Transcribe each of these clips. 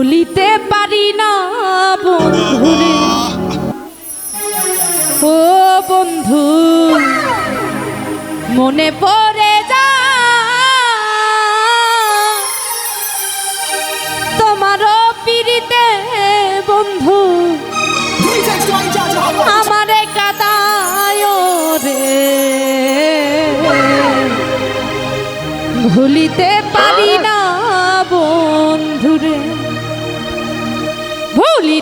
ভুলিতে পারি না বন্ধুরে ও বন্ধু, মনে পড়ে যা। তোমার পিড়িতে, বন্ধু, আমারে কাদায় রে। ভুলিতে পারি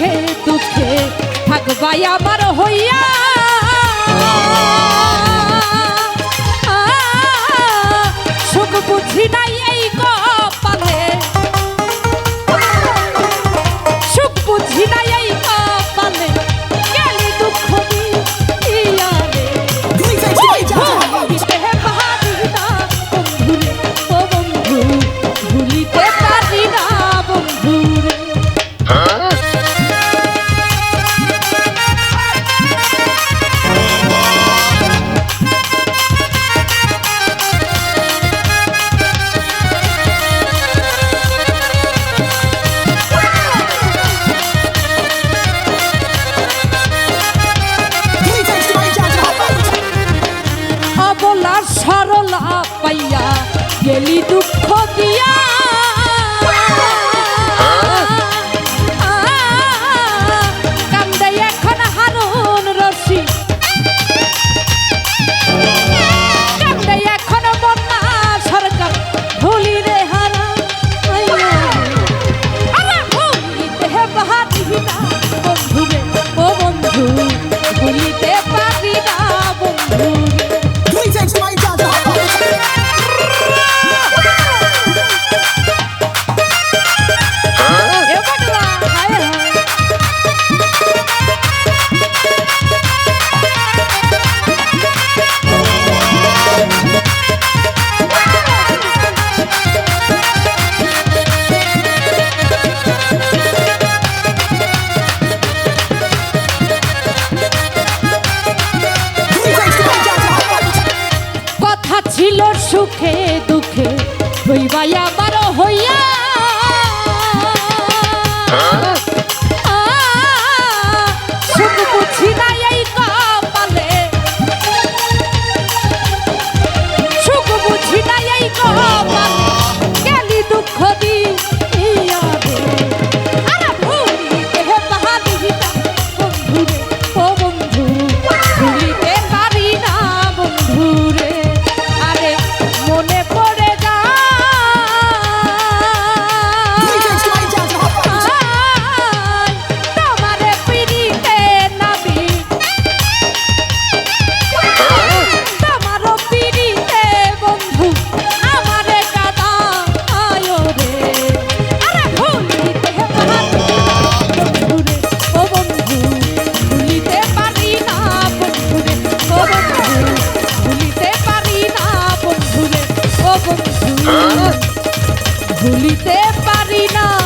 সুখে দুঃখে থাকবাই আমার হইয়া সুখ বুঝি নাই গেলি দুঃখ হইবায়া ভুলিতে পারি না।